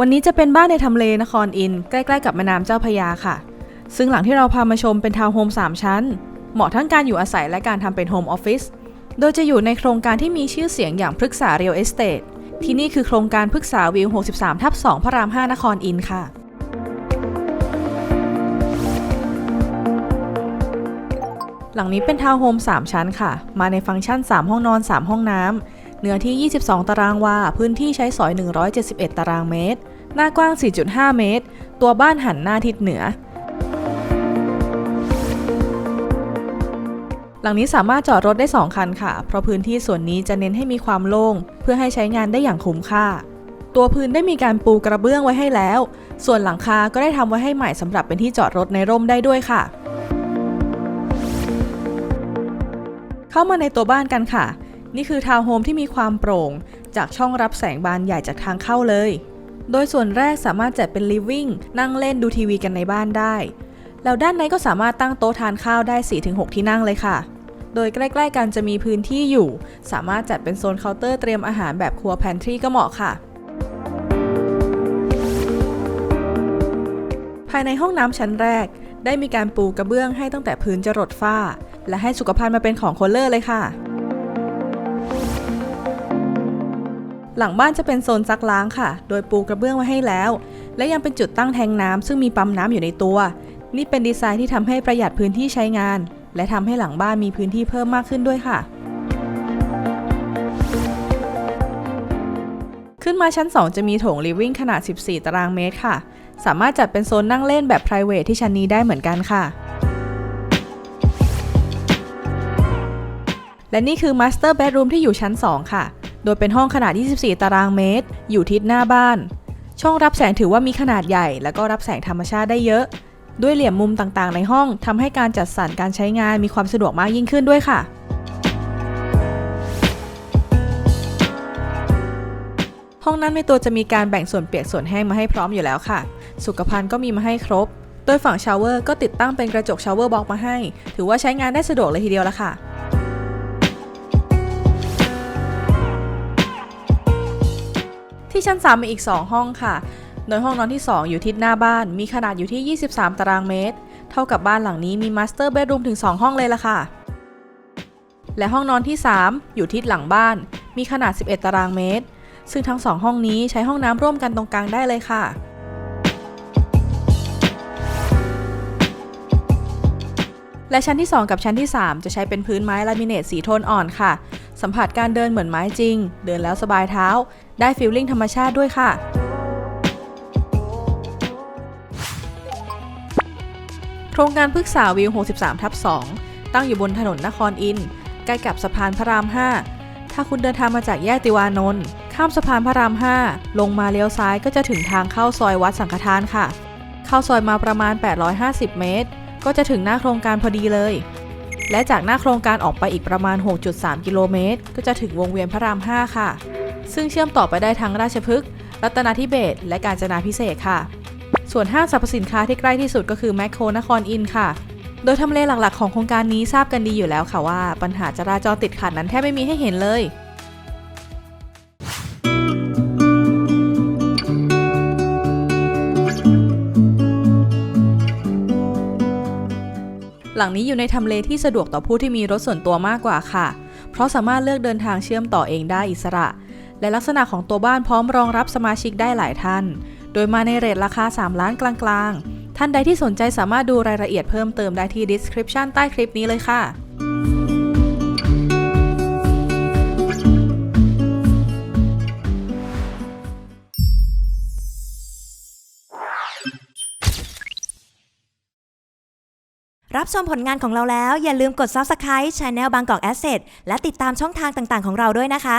วันนี้จะเป็นบ้านในทำเลนครอิน ใกล้ๆกับแม่น้ำเจ้าพยาค่ะ ซึ่งหลังที่เราพามาชมเป็นทาวน์โฮม3 ชั้น เหมาะทั้งการอยู่อาศัยและการทำเป็นโฮมออฟฟิศ โดยจะอยู่ในโครงการที่มีชื่อเสียงอย่างพฤกษาเรียลเอสเตทที่นี่คือโครงการพฤกษาวิว 63 ทับ 2 พระราม 5 นครอินค่ะ หลังนี้เป็นทาวน์โฮม3 ชั้นค่ะ มาในฟังก์ชัน 3 ห้องนอน 3 ห้องน้ำ เนื้อที่ 22 ตารางวา พื้นที่ใช้สอย 171 ตารางเมตร หน้ากว้าง 4.5 เมตร ตัวบ้านหันหน้าทิศเหนือ หลังนี้สามารถจอดรถได้ 2 คันค่ะ เพราะพื้นที่ส่วนนี้จะเน้นให้มีความโล่ง เพื่อให้ใช้งานได้อย่างคุ้มค่า ตัวพื้นได้มีการปูกระเบื้องไว้ให้แล้ว ส่วนหลังคาก็ได้ทำไว้ให้ใหม่สำหรับเป็นที่จอดรถในร่มได้ด้วยค่ะ เข้ามาในตัวบ้านกันค่ะ นี่คือทาวน์โฮมที่มีความโปร่ง จากช่องรับแสงบานใหญ่จากทางเข้าเลย โดยส่วนแรกสามารถจัดเป็นลิฟวิ่งนั่งเล่นดูทีวีกันในบ้านได้ แล้วด้านในก็สามารถตั้งโต๊ะทานข้าวได้ 4-6 ที่นั่งเลยค่ะ โดยใกล้ๆกันจะมีพื้นที่อยู่ สามารถจัดเป็นโซนเคาน์เตอร์เตรียมอาหารแบบครัวแพนทรีก็เหมาะค่ะภายในห้องน้ำชั้นแรก ได้มีการปูกระเบื้องให้ตั้งแต่พื้นจรดฝ้า และให้สุขภัณฑ์มาเป็นของคนเลอร์เลยค่ะ หลังบ้านจะเป็นโซนซักล้างค่ะ โดยปูกระเบื้องไว้ให้แล้ว และยังเป็นจุดตั้งแทงน้ำซึ่งมีปั๊มน้ำอยู่ในตัว นี่เป็นดีไซน์ที่ทำให้ประหยัดพื้นที่ใช้งาน และทำให้หลังบ้านมีพื้นที่เพิ่มมากขึ้นด้วยค่ะ ขึ้นมาชั้น 2 จะมีโถงลิฟวิ่งขนาด 14 ตารางเมตรค่ะ สามารถจัดเป็นโซนนั่งเล่นแบบ p r i v a t ที่ชั้นนี้ได้เหมือนกันค่ะและนี่คือ Master Bedroom ที่อยู่ชั้น 2 ค่ะ โดยเป็นห้องขนาด 24 ตารางเมตร อยู่ทิศหน้าบ้าน ช่องรับแสงถือว่ามีขนาดใหญ่ แล้วก็รับแสงธรรมชาติได้เยอะ ด้วยเหลี่ยมมุมต่างๆ ในห้องทำให้การจัดสรรการใช้งานมีความสะดวกมากยิ่งขึ้นด้วยค่ะห้องนั้นในตัวจะมีการแบ่งส่วนเปียกส่วนแห้งมาให้พร้อมอยู่แล้วค่ะ สุขภัณฑ์ก็มีมาให้ครบ โดยฝั่งชาวเวอร์ก็ติดตั้งเป็นกระจกชาวเวอร์บล็อกมาให้ ถือว่าใช้งานได้สะดวกเลยทีเดียวละค่ะ ที่ชั้น 3 มีอีก 2 ห้องค่ะ โดยห้องนอนที่ 2 อยู่ทิศหน้าบ้าน มีขนาดอยู่ที่ 23 ตารางเมตร เท่ากับบ้านหลังนี้มีมาสเตอร์เบดรูมถึง 2 ห้องเลยล่ะค่ะ และห้องนอนที่ 3 อยู่ทิศหลังบ้าน มีขนาด 11 ตารางเมตร ซึ่งทั้ง 2 ห้องนี้ใช้ห้องน้ำร่วมกันตรงกลางได้เลยค่ะและชั้นที่ 2 กับชั้นที่ 3 จะใช้เป็นพื้นไม้ลามิเนตสีโทนอ่อนค่ะ สัมผัสการเดินเหมือนไม้จริง เดินแล้วสบายเท้า ได้ฟีลลิ่งธรรมชาติด้วยค่ะ โครงการพฤกษาวิว 63 ทับ 2 ตั้งอยู่บนถนนนครอินใกล้กับสะพานพระราม 5 ถ้าคุณเดินทางมาจากแยกติวานนท์ข้ามสะพานพระราม 5 ลงมาเลี้ยวซ้ายก็จะถึงทางเข้าซอยวัดสังฆทานค่ะ เข้าซอยมาประมาณ 850 เมตร ก็จะถึงหน้าโครงการพอดีเลย และจากหน้าโครงการออกไปอีกประมาณ 6.3 กิโลเมตร ก็จะถึงวงเวียนพระราม 5 ค่ะ ซึ่งเชื่อมต่อไปได้ทั้งราชพฤกษ์รัตนาธิเบศและกาญจนาพิเศษค่ะ ส่วนห้างสรรพสินค้าที่ใกล้ที่สุดก็คือแมคโครนครอินค่ะ โดยทำเลหลักๆ ของโครงการนี้ทราบกันดีอยู่แล้วค่ะว่า ปัญหาจราจรติดขัดนั้นแทบไม่มีให้เห็นเลยหลังนี้อยู่ในทำเลที่สะดวกต่อผู้ที่มีรถส่วนตัวมากกว่าค่ะ เพราะสามารถเลือกเดินทางเชื่อมต่อเองได้อิสระ และลักษณะของตัวบ้านพร้อมรองรับสมาชิกได้หลายท่าน โดยมาในเรทราคา 3 ล้านกลางๆ ท่านใดที่สนใจสามารถดูรายละเอียดเพิ่มเติมได้ที่ description ใต้คลิปนี้เลยค่ะรับชมผลงานของเราแล้วอย่าลืมกด Subscribe Channel บางกอก Asset และติดตามช่องทางต่างๆของเราด้วยนะคะ